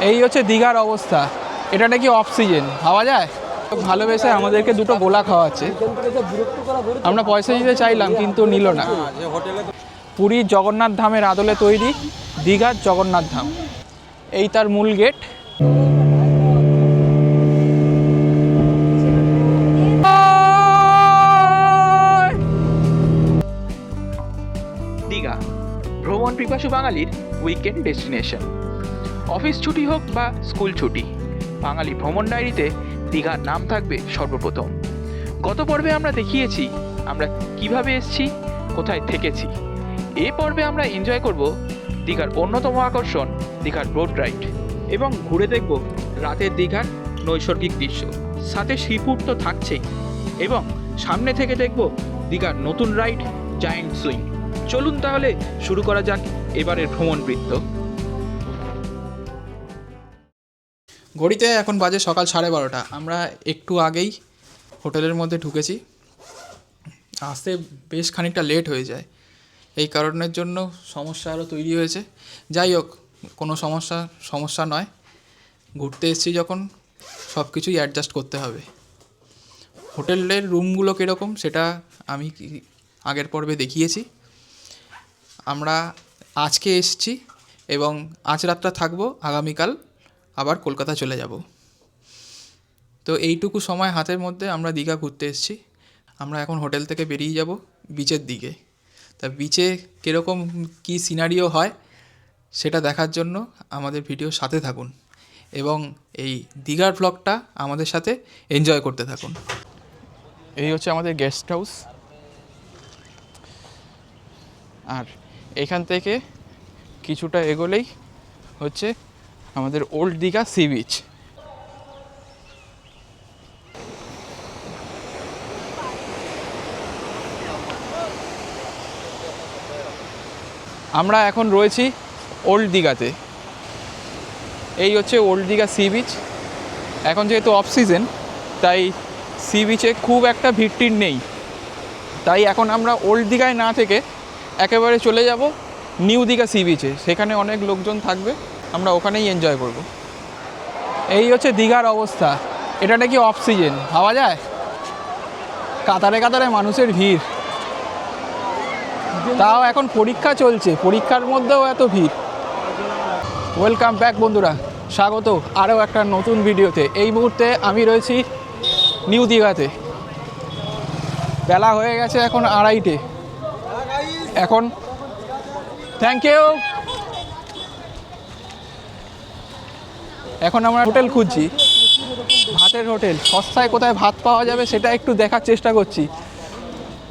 এই হচ্ছে দীঘার অবস্থা। এটা নাকি অক্সিজেন ভাবা যায়? ভালোবেসে আমাদেরকে দুটো গোলা খাওয়াচ্ছে। আমরা পয়সা দিতে চাইলাম, কিন্তু নিল না। পুরীর জগন্নাথ ধামের আদলে তৈরি দীঘার জগন্নাথ ধাম। এই তার মূল গেট। দীঘা, ভ্রমণ পিপাসু বাঙালির উইকেন্ড ডেস্টিনেশন অফিস ছুটি হোক বা স্কুল ছুটি, বাঙালি ভ্রমণ ডায়েরিতে দীঘার নাম থাকবে সর্বপ্রথম। গত পর্বে আমরা দেখিয়েছি আমরা কীভাবে এসেছি, কোথায় থেকেছি। এ পর্বে আমরা এনজয় করব দীঘার অন্যতম আকর্ষণ, দীঘার রোড রাইড এবং ঘুরে দেখব রাতের দীঘার নৈসর্গিক দৃশ্য। সাথে সিপুর তো থাকছেই এবং সামনে থেকে দেখব দীঘার নতুন রাইড জায়েন্ট সুইং চলুন তাহলে শুরু করা যাক এবারের ভ্রমণ বৃত্ত ঘড়িতে এখন বাজে সকাল সাড়ে বারোটা। আমরা একটু আগেই হোটেলের মধ্যে ঢুকেছি। আসতে বেশ খানিকটা লেট হয়ে যায়। এই কারণের জন্য সমস্যা আরও তৈরি হয়েছে। যাই হোক, কোনো সমস্যা সমস্যা নয়। ঘুরতে এসেছি যখন সব কিছুই অ্যাডজাস্ট করতে হবে। হোটেলের রুমগুলো কীরকম সেটা আমি আগের পর্বে দেখিয়েছি। আমরা আজকে এসেছি এবং আজ রাতটা থাকব আগামীকাল আবার কলকাতা চলে যাব। তো এইটুকু সময় হাতের মধ্যে আমরা দীঘা ঘুরতে এসেছি। আমরা এখন হোটেল থেকে বেরিয়ে যাব বিচের দিকে। তা বিচে কীরকম কী সিনারিও হয় সেটা দেখার জন্য আমাদের ভিডিও সাথে থাকুন এবং এই দীঘার ব্লগটা আমাদের সাথে এনজয় করতে থাকুন। এই হচ্ছে আমাদের গেস্ট হাউস আর এখান থেকে কিছুটা এগোলেই হচ্ছে আমাদের ওল্ড দীঘা সি বিচ। আমরা এখন রয়েছি ওল্ড দীঘাতে। এই হচ্ছে ওল্ড দীঘা সি বিচ। এখন যেহেতু অফ সিজন তাই সি বিচে খুব একটা ভিড় টিড় নেই। তাই এখন আমরা ওল্ড দীঘায় না থেকে একেবারে চলে যাব নিউ দীঘা সি বিচে। সেখানে অনেক লোকজন থাকবে। আমরা ওখানেই এনজয় করব। এই হচ্ছে দীঘার অবস্থা। এটা নাকি অফ সিজন ভাবা যায়? কাতারে কাতারে মানুষের ভিড়। তাও এখন পরীক্ষা চলছে, পরীক্ষার মধ্যেও এত ভিড়। ওয়েলকাম ব্যাক বন্ধুরা। স্বাগত আরও একটা নতুন ভিডিওতে। এই মুহূর্তে আমি রয়েছি নিউ দীঘাতে। বেলা হয়ে গেছে এখন আড়াইটে। এখন থ্যাংক ইউ এখন আমরা হোটেল খুঁজছি। ভাতের হোটেল। সস্তায় কোথায় ভাত পাওয়া যাবে সেটা একটু দেখার চেষ্টা করছি।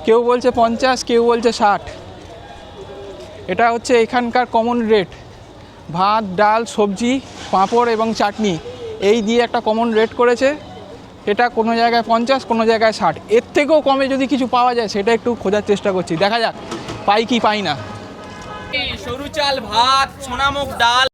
কেউ বলছে পঞ্চাশ, কেউ বলছে ষাট। এটা হচ্ছে এখানকার কমন রেট ভাত, ডাল, সবজি, পাঁপড় এবং চাটনি। এই দিয়ে একটা কমন রেট করেছে। এটা কোনো জায়গায় পঞ্চাশ, কোনো জায়গায় ষাট। এর থেকেও কমে যদি কিছু পাওয়া যায় সেটা একটু খোঁজার চেষ্টা করছি। দেখা যাক, পাই কি পাই না। সরু চাল, ভাত, সোনামুখ, ডাল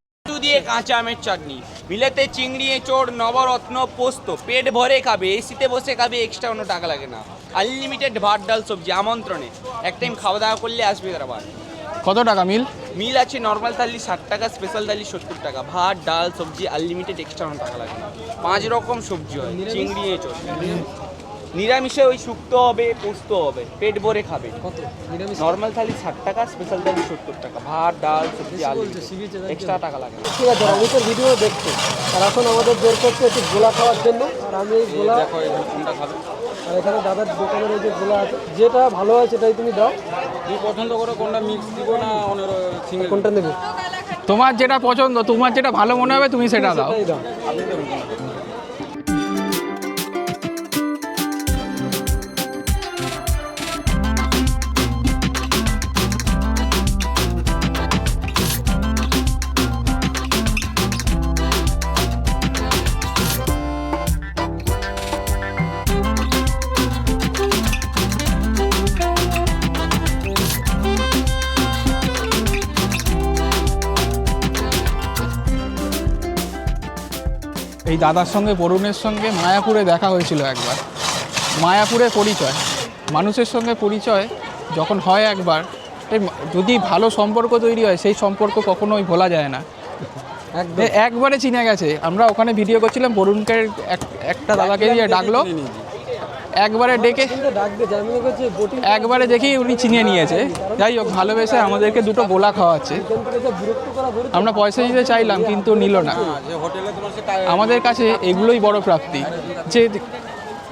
দিয়ে কাঁচা আমের চাটনি। বিলেতে চিংড়ি এঁচড় নবরত্ন পোস্ত পেট ভরে খাবে এসিতে বসে খাবে এক্সট্রা কোনো টাকা লাগে না। আনলিমিটেড ভাত ডাল সবজি আমন্ত্রণে। এক টাইম খাওয়া দাওয়া করলে আসবে তারা কত টাকা মিল? মিল আছে নর্মাল থালি ষাট টাকা স্পেশাল থালি সত্তর টাকা। ভাত ডাল সবজি আনলিমিটেড এক্সট্রা কোনো টাকা লাগে না। পাঁচ রকম সবজি হয় চিংড়ি এঁচড়। নিরামিষে ওই শুক্তো হবে পোস্ত হবে পেট ভরে খাবে। কত? নিরামিষ? নর্মাল থালি ষাট টাকা স্পেশাল থালি সত্তর টাকা। ভাত ডাল সবজি আলু। এক্সট্রা টাকা লাগে ঠিক আছে আমি তো ভিডিও দেখছি। আর এখন আমাদের বের করছে একটু গোলা খাওয়ার জন্য। আর আমি এই গোলা দেখো এই কোনটা খাবে। আর এখানে দাদার দোকানের এই যে গোলা আছে যেটা ভালো হয় সেটাই তুমি দাও। তুমি পছন্দ করো কোনটা মিক্স দিব না অনেক সিঙ্গেল কোনটা নেবে? তোমার যেটা পছন্দ তোমার যেটা ভালো মনে হবে তুমি সেটা দাও। এই দাদার সঙ্গে বরুণের সঙ্গে মায়াপুরে দেখা হয়েছিল একবার। মায়াপুরে পরিচয়। মানুষের সঙ্গে পরিচয় যখন হয় একবার যদি ভালো সম্পর্ক তৈরি হয় সেই সম্পর্ক কখনোই ভোলা যায় না। একবারে চিনে গেছে। আমরা ওখানে ভিডিও করছিলাম বরুণকে এক- একটা দাদাকে দিয়ে ডাকলো। একবারে ডেকে একবারে দেখি উনি চিনিয়ে নিয়েছে। যাই হোক, ভালোবেসে আমাদেরকে দুটো গোলা খাওয়াচ্ছে। আমরা পয়সা দিতে চাইলাম, কিন্তু নিল না। আমাদের কাছে এগুলোই বড় প্রাপ্তি, যে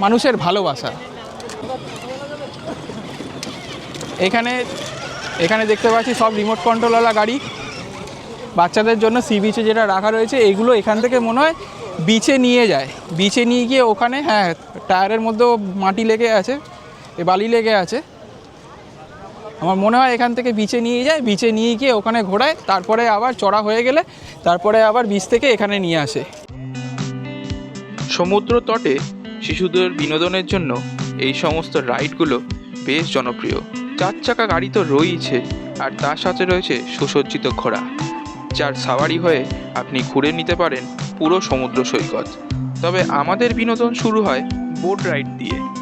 মানুষের ভালোবাসা। এখানে এখানে দেখতে পাচ্ছি সব রিমোট কন্ট্রোলওয়ালা গাড়ি। বাচ্চাদের জন্য সি বিচে যেটা রাখা রয়েছে, এগুলো এখান থেকে মনে হয় বিচে নিয়ে যায়। বিচে নিয়ে গিয়ে ওখানে হ্যাঁ টায়ারের মধ্যেও মাটি লেগে আছে, এ বালি লেগে আছে। আমার মনে হয় এখান থেকে বিচে নিয়ে যায় বিচে নিয়ে গিয়ে ওখানে ঘোরায়, তারপরে আবার চড়া হয়ে গেলে, তারপরে আবার বিচ থেকে এখানে নিয়ে আসে। সমুদ্র তটে শিশুদের বিনোদনের জন্য এই সমস্ত রাইডগুলো বেশ জনপ্রিয়। চার চাকা গাড়ি তো রয়েইছে, আর তার সাথে রয়েছে সুসজ্জিত ঘোড়া। যার সাওয়ারি হয়ে আপনি ঘুরে নিতে পারেন পুরো সমুদ্র সৈকত। তবে আমাদের বিনোদন শুরু হয় বোট রাইড দিয়ে।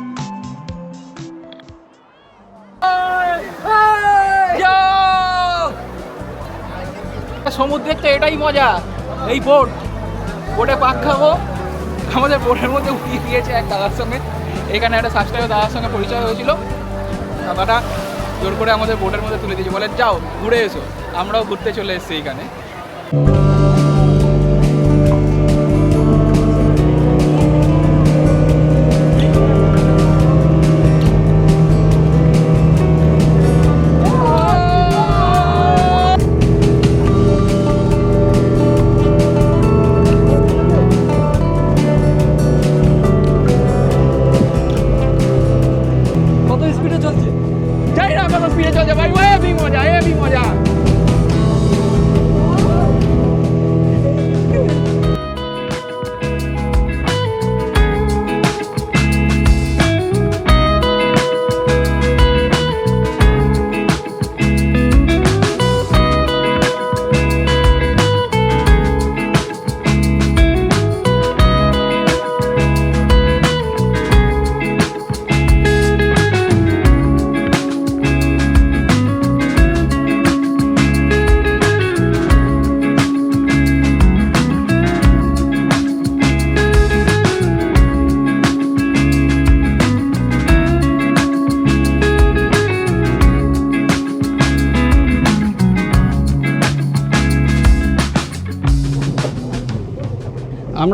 সমুদ্রের তো এটাই মজা। এই বোট। বোটে পাক খাব। আমাদের বোটের মধ্যে উঠিয়ে দিয়েছে এক দাদার সঙ্গে। এখানে একটা সাবস্ক্রাইবার দাদার সঙ্গে পরিচয় হয়েছিল। দাদাটা জোর করে আমাদের বোটের মধ্যে তুলে দিয়েছে। বলে, যাও, ঘুরে এসো। আমরাও ঘুরতে চলে এসেছি এখানে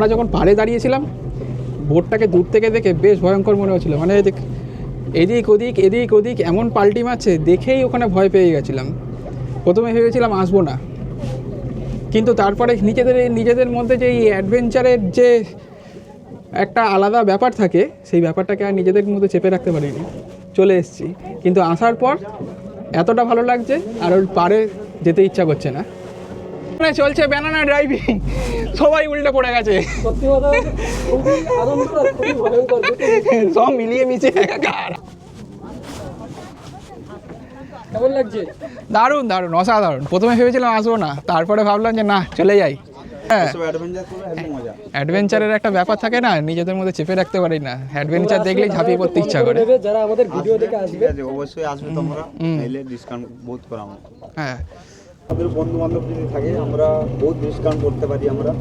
আমরা যখন পাড়ে দাঁড়িয়েছিলাম, বোটটাকে দূর থেকে দেখে বেশ ভয়ঙ্কর মনে হচ্ছিল। মানে এদিক এদিক ওদিক এদিক ওদিক এমন পাল্টি মারছে, দেখেই ওখানে ভয় পেয়ে গেছিলাম। প্রথমে ভেবেছিলাম আসব না। কিন্তু তারপরে নিজেদের নিজেদের মধ্যে যে এই অ্যাডভেঞ্চারের যে একটা আলাদা ব্যাপার থাকে, সেই ব্যাপারটাকে আর নিজেদের মধ্যে চেপে রাখতে পারিনি। চলে এসেছি। কিন্তু আসার পর এতটা ভালো লাগছে, আর ওর পারে যেতে ইচ্ছা করছে না। চলছে ব্যানানা ড্রাইভিং সবাই উল্টে পড়ে গেছে। সব মিলিয়ে মিশে একাকার। কেমন লাগছে? দারুণ দারুণ অসাধারণ। প্রথমে ভেবেছিলাম আসব না তারপরে ভাবলাম যে না চলে যাই। হ্যাঁ। অ্যাডভেঞ্চারের একটা ব্যাপার থাকে না নিজেদের মধ্যে চেপে রাখতে পারি না। অ্যাডভেঞ্চার দেখলেই ঝাঁপিয়ে পড়তে ইচ্ছা করে। যারা আমাদের ভিডিও দেখে আসবে। অবশ্যই আসবে তোমরা। ডিসকাউন্ট বহুত করাবো হ্যাঁ। আমাদের বন্ধু বান্ধব যদি থাকে আমরা বহুত ডিসকাউন্ট করতে পারি আমরা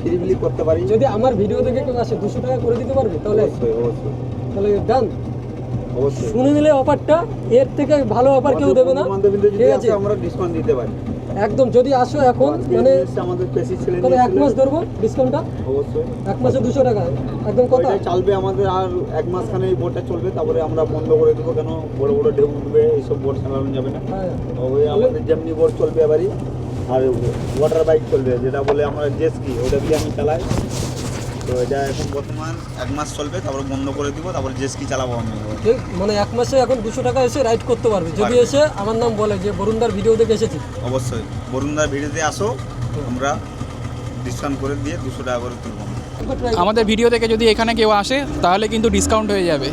ফ্রি ফ্রি করতে পারি। যদি আমার ভিডিও দেখে কেউ আসে দুশো টাকা করে দিতে পারবে? তাহলে অবশ্যই অবশ্যই। তাহলে ডান অবশ্যই। শুনে নিলে অফারটা এর থেকে ভালো অফার কেউ দেবে না। ঠিক আছে। আমরা ডিসকাউন্ট দিতে পারি। একদম যদি আসো এখন মানে কত এক মাস ধরবো ডিসকাউন্টটা? অবশ্যই। এক মাসে দুশো টাকা একদম কত ওইটাই চালবে আমাদের আর এক মাস খানে এই বোটটা চলবে তারপরে আমরা বন্ধ করে দেবো কেন? বড় বড় ঢেউ উঠবে এইসব বোট চালানো যাবে না। হ্যাঁ। ওই আমাদের যেমনি বোট চলবে এবারই আর ওয়াটার বাইক চলবে যেটা বলে আমরা জেসকি ওটা দিয়ে আমি চালাই। তো এটা এখন বর্তমান এক মাস চলবে তারপরে বন্ধ করে দিব তারপরে জেসকি চালাবো আমি। ঠিক মানে এক মাসে এখন দুশো টাকা এসে রাইড করতে পারবে। যদি এসে আমার নাম বলে যে বরুণদার ভিডিও দেখে এসেছি। অবশ্যই। বরুণদার ভিডিওতে আসো আমরা ডিসকাউন্ট করে দিয়ে দুশো টাকা করে তুলবো। আমাদের ভিডিও থেকে যদি এখানে কেউ আসে তাহলে কিন্তু ডিসকাউন্ট হয়ে যাবে।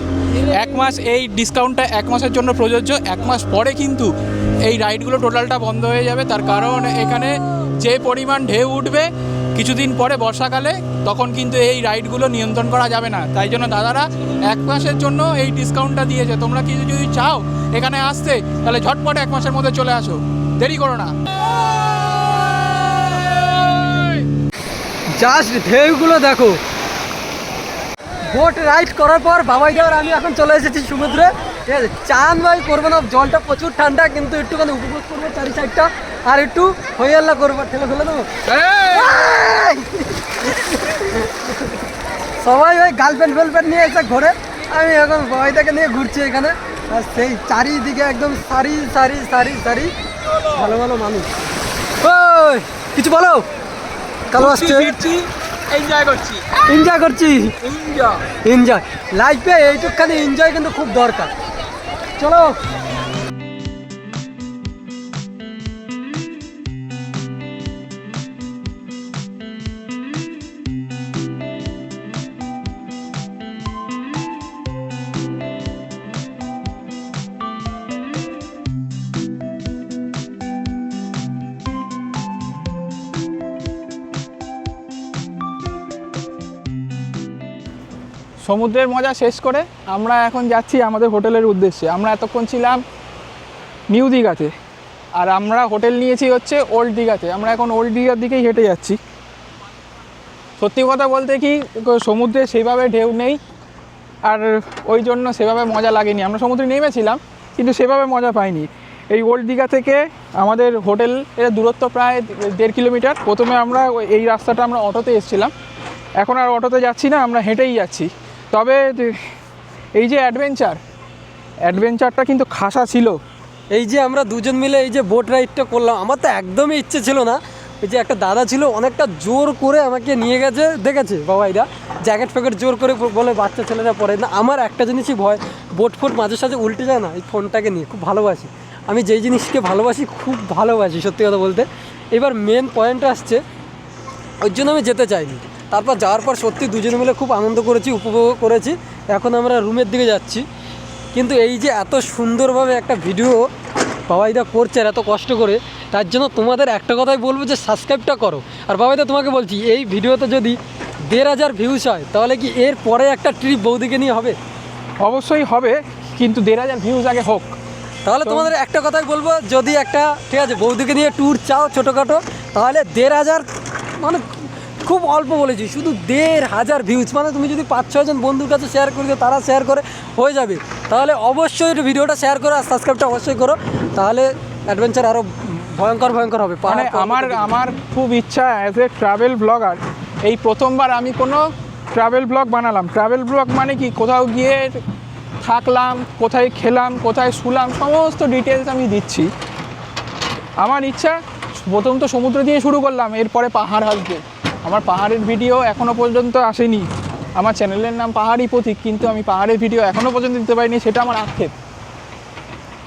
এক মাস এই ডিসকাউন্টটা এক মাসের জন্য প্রযোজ্য এক মাস পরে কিন্তু এই রাইডগুলো টোটালটা বন্ধ হয়ে যাবে। তার কারণ এখানে যে পরিমাণ ঢেউ উঠবে কিছুদিন পরে বর্ষাকালে তখন কিন্তু এই রাইডগুলো নিয়ন্ত্রণ করা যাবে না। তাই জন্য দাদারা এক মাসের জন্য এই ডিসকাউন্টটা দিয়েছে। তোমরা কিছু যদি চাও এখানে আসতে, তাহলে ঝটপট এক মাসের মধ্যে চলে আসো। দেরি করো না। জাস্ট ঢেউগুলো দেখো। বোট রাইড করার পর বাবাই যাওয়ার আমি এখন চলে এসেছি সমুদ্রে। ঠিক আছে চান ভাই করব না জলটা প্রচুর ঠান্ডা কিন্তু একটুখানি উপভোগ করব চারি সাইডটা। আর একটু হই আল্লাহ করব ঠেলে ফেলে দেবো! সবাই ওই গার্লফ্রেন্ড ফার্লফ্রেন্ড নিয়ে এসে ঘোরে। আমি এখন বাবাইটাকে নিয়ে ঘুরছি এখানে। আর সেই চারিদিকে একদম সারি সারি সারি সারি ভালো ভালো মানুষ। ওই কিছু বলো? কালো আসছে। এনজয় করছি। এনজয় করছি। এনজয় লাইফে এইটুকখানি এনজয় কিন্তু খুব দরকার। চলো সমুদ্রের মজা শেষ করে আমরা এখন যাচ্ছি আমাদের হোটেলের উদ্দেশ্যে। আমরা এতক্ষণ ছিলাম নিউ দীঘাতে আর আমরা হোটেল নিয়েছি হচ্ছে ওল্ড দীঘাতে। আমরা এখন ওল্ড দীঘার দিকেই হেঁটে যাচ্ছি। সত্যি কথা বলতে কি, সমুদ্রে সেইভাবে ঢেউ নেই আর ওই জন্য সেভাবে মজা লাগেনি। আমরা সমুদ্রে নেমেছিলাম, কিন্তু সেভাবে মজা পাইনি। এই ওল্ড দীঘা থেকে আমাদের হোটেল এর দূরত্ব প্রায় দেড় কিলোমিটার। প্রথমে আমরা এই রাস্তাটা আমরা অটোতে এসেছিলাম। এখন আর অটোতে যাচ্ছি না, আমরা হেঁটেই যাচ্ছি। তবে এই যে অ্যাডভেঞ্চার অ্যাডভেঞ্চারটা কিন্তু খাসা ছিল। এই যে আমরা দুজন মিলে এই যে বোট রাইডটা করলাম, আমার তো একদমই ইচ্ছে ছিল না। ওই যে একটা দাদা ছিল, অনেকটা জোর করে আমাকে নিয়ে গেছে, দেখেছে বাবাইরা জ্যাকেট ফ্যাকেট জোর করে বলে বাচ্চা ছেলেরা পরে। না, আমার একটা জিনিসই ভয় বোট ফোট মাঝে সাঝে উল্টে যায় না, এই ফোনটাকে নিয়ে খুব ভালোবাসি। আমি যেই জিনিসকে ভালোবাসি, খুব ভালোবাসি, সত্যি কথা বলতে। এবার মেন পয়েন্ট আসছে ওই জন্য আমি যেতে চাইনি। তারপর যাওয়ার পর সত্যি দুজনে মিলে খুব আনন্দ করেছি উপভোগ করেছি। এখন আমরা রুমের দিকে যাচ্ছি। কিন্তু এই যে এত সুন্দরভাবে একটা ভিডিও বাবাইদা করছে আর এত কষ্ট করে তার জন্য তোমাদের একটা কথাই বলব যে সাবস্ক্রাইবটা করো। আর বাবাইদা তোমাকে বলছি এই ভিডিওতে যদি দেড় হাজার ভিউজ হয় তাহলে কি এর পরে একটা ট্রিপ বৌদিকে নিয়ে হবে? অবশ্যই হবে কিন্তু দেড় হাজার ভিউজ আগে হোক। তাহলে তোমাদের একটা কথাই বলব যদি একটা ঠিক আছে বৌদিকে নিয়ে ট্যুর চাও ছোটোখাটো তাহলে দেড় হাজার মানে খুব অল্প বলেছি শুধু দেড় হাজার ভিউজ মানে তুমি যদি পাঁচ ছয়জন বন্ধুর কাছে শেয়ার করে দিও তারা শেয়ার করে হয়ে যাবে। তাহলে অবশ্যই ভিডিওটা শেয়ার করো আর সাবস্ক্রাইবটা অবশ্যই করো তাহলে অ্যাডভেঞ্চার আরও ভয়ঙ্কর ভয়ঙ্কর হবে। মানে আমার আমার খুব ইচ্ছা অ্যাজ এ ট্রাভেল ব্লগার এই প্রথমবার আমি কোনো ট্রাভেল ব্লগ বানালাম। ট্রাভেল ব্লগ মানে কি? কোথাও গিয়ে থাকলাম কোথায় খেলাম কোথায় শুলাম সমস্ত ডিটেলস আমি দিচ্ছি। আমার ইচ্ছা প্রথম তো সমুদ্র দিয়ে শুরু করলাম এরপরে পাহাড় আসবে আমার পাহাড়ের ভিডিও এখনও পর্যন্ত আসেনি। আমার চ্যানেলের নাম পাহাড়ি পথিক কিন্তু আমি পাহাড়ের ভিডিও এখনও পর্যন্ত দিতে পারিনি, সেটা আমার আক্ষেপ।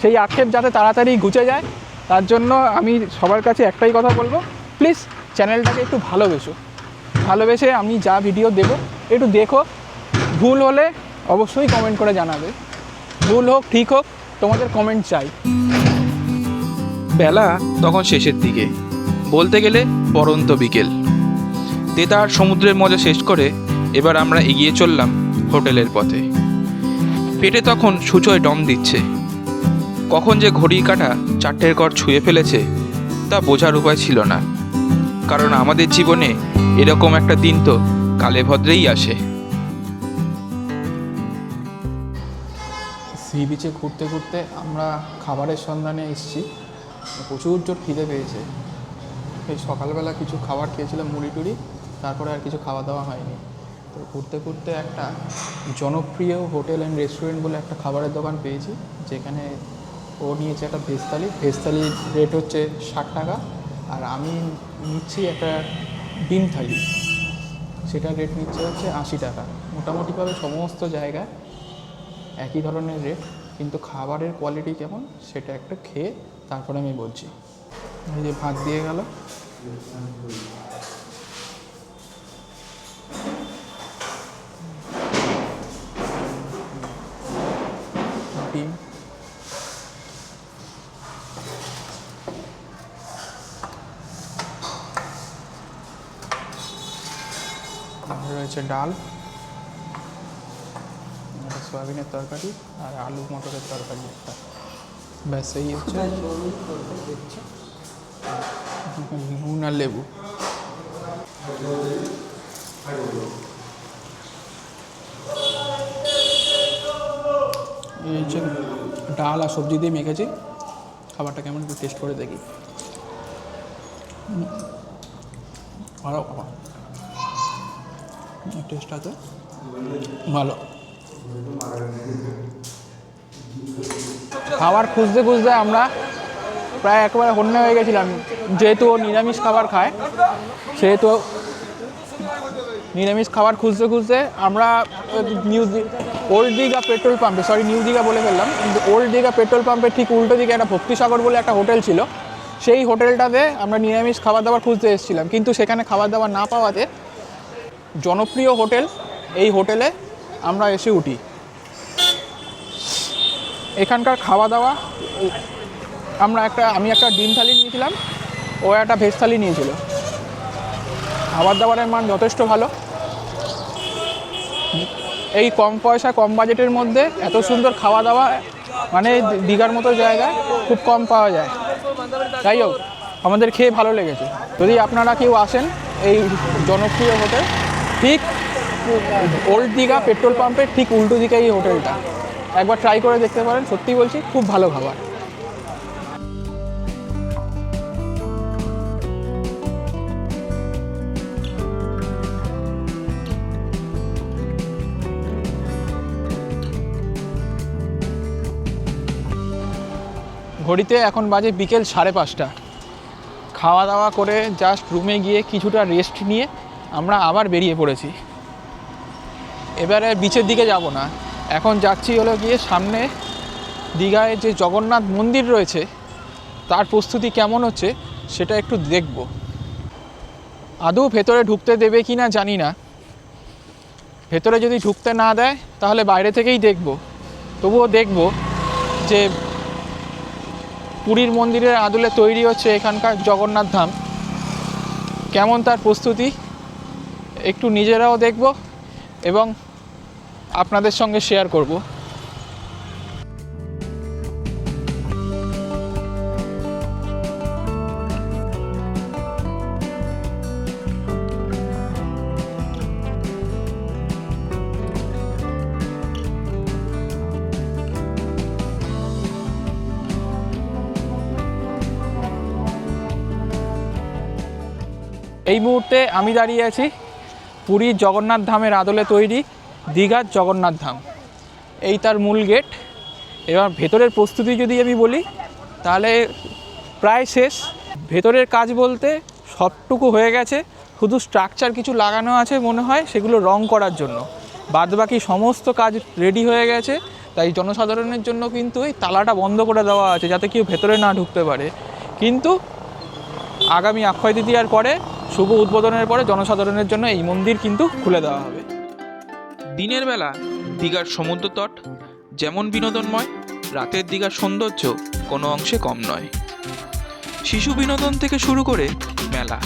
সেই আক্ষেপ যাতে তাড়াতাড়ি ঘুচে যায়, তার জন্য আমি সবার কাছে একটাই কথা বলব প্লিজ চ্যানেলটাকে একটু ভালোবেসো। ভালোবেসে আমি যা ভিডিও দেবো, একটু দেখো। ভুল হলে অবশ্যই কমেন্ট করে জানাবে। ভুল হোক, ঠিক হোক, তোমাদের কমেন্ট চাই। বেলা তখন শেষের দিকে। বলতে গেলে পরন্ত বিকেল। তেতার সমুদ্রের মজা শেষ করে এবার আমরা এগিয়ে চললাম হোটেলের পথে। পেটে তখন সূচয় ডম দিচ্ছে। কখন যে ঘড়ি কাটা চারটের কর ছুঁয়ে ফেলেছে, তা বোঝার উপায় ছিল না। কারণ আমাদের জীবনে এরকম একটা দিন তো কালে ভদ্রেই আসে। সি বিচে ঘুরতে ঘুরতে আমরা খাবারের সন্ধানে এসেছি। প্রচুর জোর খিদে পেয়েছে। এই সকালবেলা কিছু খাবার খেয়েছিলাম মুড়ি টুড়ি। তারপরে আর কিছু খাওয়া দাওয়া হয়নি। তো ঘুরতে ঘুরতে একটা জনপ্রিয় হোটেল অ্যান্ড রেস্টুরেন্ট বলে একটা খাবারের দোকান পেয়েছি, যেখানে ও নিয়েছে একটা ভেজ থালি রেট হচ্ছে ষাট টাকা, আর আমি নিচ্ছি একটা ডিম থালি। সেটার রেট নিচ্ছে হচ্ছে আশি টাকা। মোটামুটিভাবে সমস্ত জায়গায় একই ধরনের রেট কিন্তু খাবারের কোয়ালিটি কেমন সেটা একটা খেয়ে তারপরে আমি বলছি। এই যে ভাত দিয়ে গেল। হচ্ছে ডাল সয়াবিনের তরকারি আর আলু মটরের তরকারি একটা। ব্যাস, এই হচ্ছে নুন আর লেবু। এই হচ্ছে ডাল আর সবজি দিয়ে মেখেছি। খাবারটা কেমন একটু টেস্ট করে দেখি। ভালো খাবার। ভালো। খাবার খুঁজতে খুঁজতে আমরা প্রায় একেবারে হন্য হয়ে গেছিলাম। যেহেতু ও নিরামিষ খাবার খায়, সেহেতু নিরামিষ খাবার খুঁজতে খুঁজতে আমরা নিউ ওল্ড দীঘা পেট্রোল পাম্পে সরি নিউ দীঘা বলে ফেললাম, কিন্তু ওল্ড দীঘা পেট্রোল পাম্পের ঠিক উল্টো দিকে একটা ভক্তিসাগর বলে একটা হোটেল ছিল। সেই হোটেলটাতে আমরা নিরামিষ খাবার দাবার খুঁজতে এসেছিলাম, কিন্তু সেখানে খাবার দাবার না পাওয়াতে জনপ্রিয় হোটেল, এই হোটেলে আমরা এসে উঠি। এখানকার খাওয়া দাওয়া আমরা একটা, আমি একটা ডিম থালি নিয়েছিলাম, ও একটা ভেজ থালি নিয়েছিল। খাবার দাবারের মান যথেষ্ট ভালো। এই কম পয়সা, কম বাজেটের মধ্যে এত সুন্দর খাওয়া দাওয়া মানে দীঘার মতো জায়গায় খুব কম পাওয়া যায়। যাই হোক, আমাদের খেয়ে ভালো লেগেছে। যদি আপনারা কেউ আসেন, এই জনপ্রিয় হোটেল ঠিক ওল্ড দীঘা পেট্রোল পাম্পের ঠিক উল্টো দিকে এই হোটেলটা। একবার ট্রাই করে দেখতে পারেন, সত্যি বলছি, খুব ভালো খাবার। ঘড়িতে এখন বাজে বিকেল সাড়ে পাঁচটা। খাওয়া দাওয়া করে জাস্ট রুমে গিয়ে কিছুটা রেস্ট নিয়ে আমরা আবার বেরিয়ে পড়েছি। এবারে বিচের দিকে যাব না। এখন যাচ্ছি হলো গিয়ে সামনে দীঘায় যে জগন্নাথ মন্দির রয়েছে, তার প্রস্তুতি কেমন হচ্ছে সেটা একটু দেখব। আদৌ ভেতরে ঢুকতে দেবে কি না জানি না। ভেতরে যদি ঢুকতে না দেয়, তাহলে বাইরে থেকেই দেখব। তবুও দেখব যে পুরীর মন্দিরের আদলে তৈরি হচ্ছে এখানকার জগন্নাথ ধাম। কেমন তার প্রস্তুতি? একটু নিজেরাও দেখব এবং আপনাদের সঙ্গে শেয়ার করব। এই মুহূর্তে আমি দাঁড়িয়ে আছি পুরীর জগন্নাথ ধামের আদলে তৈরি দীঘার জগন্নাথ ধাম। এই তার মূল গেট। এবার ভেতরের প্রস্তুতি যদি আমি বলি, তাহলে প্রায় শেষ। ভেতরের কাজ বলতে সবটুকু হয়ে গেছে। শুধু স্ট্রাকচার কিছু লাগানো আছে মনে হয়, সেগুলো রং করার জন্য। বাদবাকি সমস্ত কাজ রেডি হয়ে গেছে। তাই জনসাধারণের জন্য কিন্তু এই তালাটা বন্ধ করে দেওয়া আছে, যাতে কেউ ভেতরে না ঢুকতে পারে। কিন্তু আগামী অক্ষয় তৃতীয়ার পরে শুভ উদ্বোধনের পরে জনসাধারণের জন্য এই মন্দির কিন্তু খুলে দেওয়া হবে। দিনের বেলা দীঘার সমুদ্র তট, যেমন বিনোদনময়, রাতের দীঘার সৌন্দর্য কোনো অংশে কম নয়। শিশু বিনোদন থেকে শুরু করে মেলা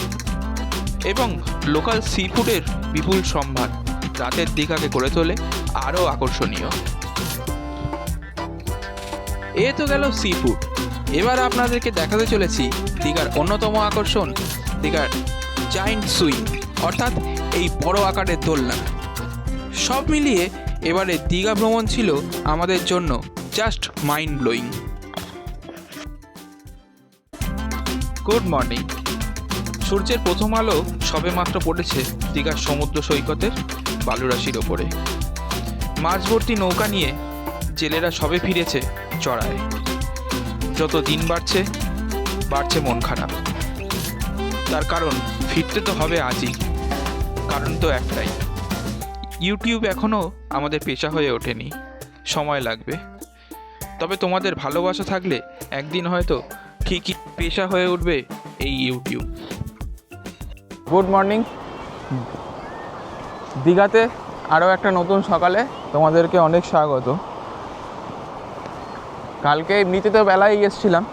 এবং লোকাল সি ফুডের বিপুল সম্ভার রাতের দীঘাকে করে তোলে আরও আকর্ষণীয়। এ তো গেল সি ফুড এবার আপনাদেরকে দেখাতে চলেছি দীঘার অন্যতম আকর্ষণ, দীঘার জায়েন্ট সুইং অর্থাৎ এই বড় আকারের দোলনা। সব মিলিয়ে এবারে দীঘা ভ্রমণ ছিল আমাদের জন্য just mind blowing good morning সূর্যের প্রথম আলো সবে মাত্র পড়েছে দীঘার সমুদ্র সৈকতের বালুরাশির ওপরে। মাঝভর্তি নৌকা নিয়ে জেলেরা সবে ফিরেছে চড়ায়। যত দিন বাড়ছে বাড়ছে মন খারাপ তার কারণ ফিরতে তো হবে আজই। কারণ তো একটাই। ইউটিউব এখনও আমাদের পেশা হয়ে ওঠেনি। সময় লাগবে। তবে তোমাদের ভালোবাসা থাকলে একদিন হয়তো ঠিকই পেশা হয়ে উঠবে এই ইউটিউব গুড মর্নিং দীঘাতে আরও একটা নতুন সকালে তোমাদেরকে অনেক স্বাগত। কালকে এমনিতে তো বেলায় এসেছিলাম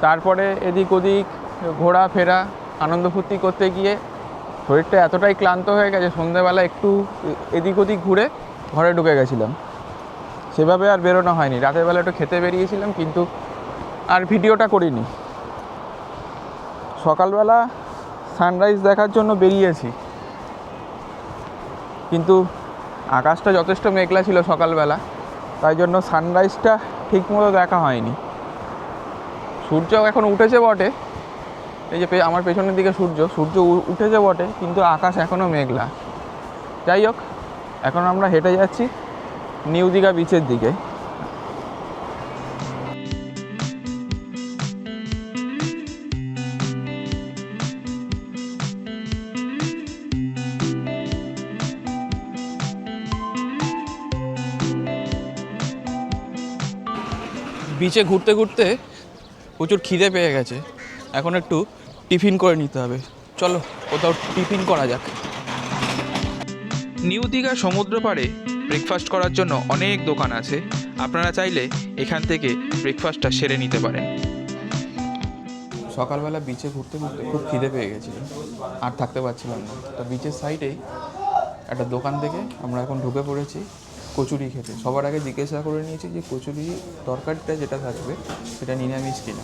তারপরে এদিক ওদিক ঘোরাফেরা আনন্দ ফুর্তি করতে গিয়ে শরীরটা এতটাই ক্লান্ত হয়ে গেছে সন্ধ্যেবেলা একটু এদিক ওদিক ঘুরে ঘরে ঢুকে গেছিলাম। সেভাবে আর বেরোনো হয়নি। রাতের বেলা একটু খেতে বেরিয়েছিলাম, কিন্তু আর ভিডিওটা করিনি। সকালবেলা সানরাইজ দেখার জন্য বেরিয়েছি। কিন্তু আকাশটা যথেষ্ট মেঘলা ছিল সকালবেলা, তাই জন্য সানরাইজটা ঠিকমতো দেখা হয়নি। সূর্য এখন উঠেছে বটে এই যে আমার পেছনের দিকে সূর্য সূর্য উঠেছে বটে, কিন্তু আকাশ এখনও মেঘলা। যাই হোক, এখন আমরা হেঁটে যাচ্ছি নিউ দীঘা বিচের দিকে। বিচে ঘুরতে ঘুরতে প্রচুর খিদে পেয়ে গেছে। এখন একটু টিফিন করে নিতে হবে। চলো কোথাও টিফিন করা যাক। নিউ দীঘা সমুদ্র পাড়ে ব্রেকফাস্ট করার জন্য অনেক দোকান আছে। আপনারা চাইলে এখান থেকে ব্রেকফাস্টটা সেরে নিতে পারেন। সকালবেলা বিচে ঘুরতে ঘুরতে খুব খিদে পেয়ে গেছিল। আর থাকতে পারছিলাম না। তো বিচের সাইডেই একটা দোকান থেকে আমরা এখন ঢুকে পড়েছি। কচুরি খেতে। সবার আগে জিজ্ঞাসা করে নিয়েছি যে কচুরি তরকারিটা যেটা থাকবে সেটা নিরামিষ কিনা।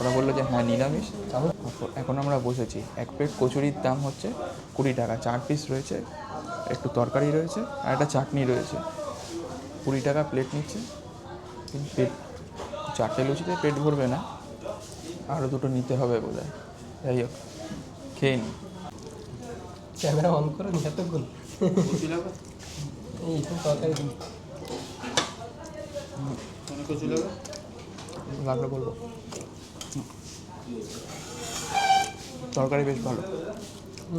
ওরা বলল যে হ্যাঁ নিরামিষ। এখন- এখন আমরা বসেছি। এক প্লেট কচুরির দাম হচ্ছে কুড়ি টাকা। চার পিস রয়েছে একটু তরকারি রয়েছে আর একটা চাটনি রয়েছে। কুড়ি টাকা প্লেট নিচ্ছে। কিন্তু পেট চারটে লুচিতে পেট ভরবে না। আরও দুটো নিতে হবে বোধ হয় যাই হোক খেয়ে নি। ক্যামেরা অন করে নি লাগলে বলব তরকারি বেশ ভালো।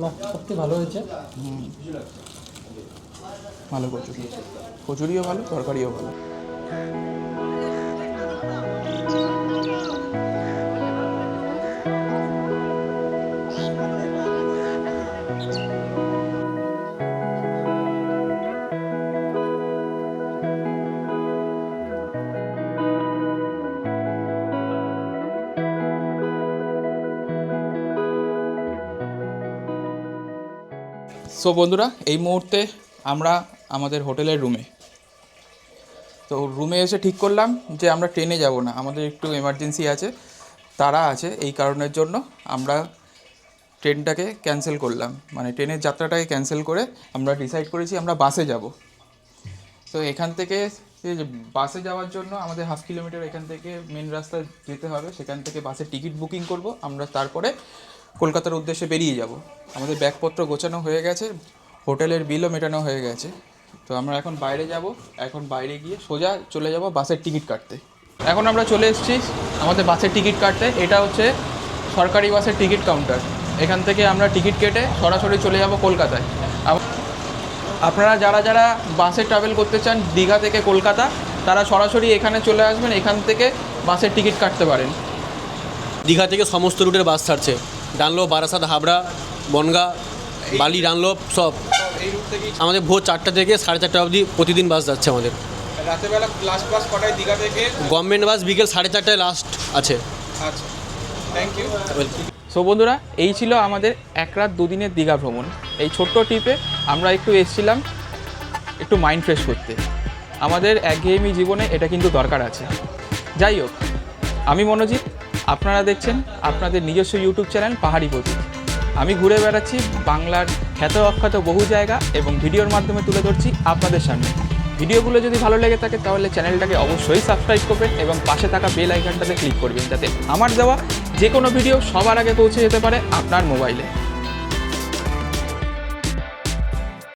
না সত্যি ভালো হয়েছে। ভালো কচুরি। কচুরিও ভালো তরকারিও ভালো। সো বন্ধুরা, এই মুহূর্তে আমরা আমাদের হোটেলের রুমে। তো রুমে এসে ঠিক করলাম যে আমরা ট্রেনে যাব না, আমাদের একটু এমার্জেন্সি আছে, তারা আছে এই কারণের জন্য আমরা ট্রেনটাকে ক্যান্সেল করলাম। মানে ট্রেনের যাত্রাটাকে ক্যান্সেল করে আমরা ডিসাইড করেছি আমরা বাসে যাব। তো এখান থেকে বাসে যাওয়ার জন্য আমাদের হাফ কিলোমিটার এখান থেকে মেন রাস্তা যেতে হবে, সেখান থেকে বাসে টিকিট বুকিং করব, আমরা তারপরে কলকাতার উদ্দেশ্যে বেরিয়ে যাব। আমাদের ব্যাগপত্র গোছানো হয়ে গেছে, হোটেলের বিলও মেটানো হয়ে গেছে। তো আমরা এখন বাইরে যাব, এখন বাইরে গিয়ে সোজা চলে যাব বাসের টিকিট কাটতে। এখন আমরা চলে এসেছি আমাদের বাসের টিকিট কাটতে, এটা হচ্ছে সরকারি বাসের টিকিট কাউন্টার এখান থেকে আমরা টিকিট কেটে সরাসরি চলে যাব কলকাতায়। আপনারা যারা যারা বাসে ট্রাভেল করতে চান দীঘা থেকে কলকাতা, তারা সরাসরি এখানে চলে আসবেন, এখান থেকে বাসের টিকিট কাটতে পারেন। দীঘা থেকে সমস্ত রুটের বাস ছাড়ছে। ডানলোপ বারাসাত হাবড়া বনগা বালি ডানলোপ সব। এই রুট থেকে আমাদের ভোর চারটা থেকে সাড়ে চারটা অবধি প্রতিদিন বাস যাচ্ছে আমাদের। রাতেরবেলা লাস্ট বাস কটায়? দীঘা থেকে? গভর্নমেন্ট বাস বিকেল সাড়ে চারটায় লাস্ট আছে। আচ্ছা। থ্যাংক ইউ সো বন্ধুরা এই ছিল আমাদের এক রাত দুদিনের দীঘা ভ্রমণ। এই ছোট্ট ট্রিপে আমরা একটু এসেছিলাম একটু মাইন্ড ফ্রেশ করতে। আমাদের একঘেয়েমি জীবনে এটা কিন্তু দরকার আছে। যাই হোক আমি মনোজিৎ আপনারা দেখছেন আপনাদের নিজস্ব ইউটিউব চ্যানেল পাহাড়ি প্রতীক আমি ঘুরে বেড়াচ্ছি বাংলার খ্যাত অখ্যাত বহু জায়গা এবং ভিডিওর মাধ্যমে তুলে ধরছি আপনাদের সামনে। ভিডিওগুলো যদি ভালো লেগে থাকে তাহলে চ্যানেলটাকে অবশ্যই সাবস্ক্রাইব করবেন এবং পাশে থাকা বেল আইকনটাতে ক্লিক করবেন যাতে আমার দেওয়া যে কোনো ভিডিও সবার আগে পৌঁছে যেতে পারে আপনার মোবাইলে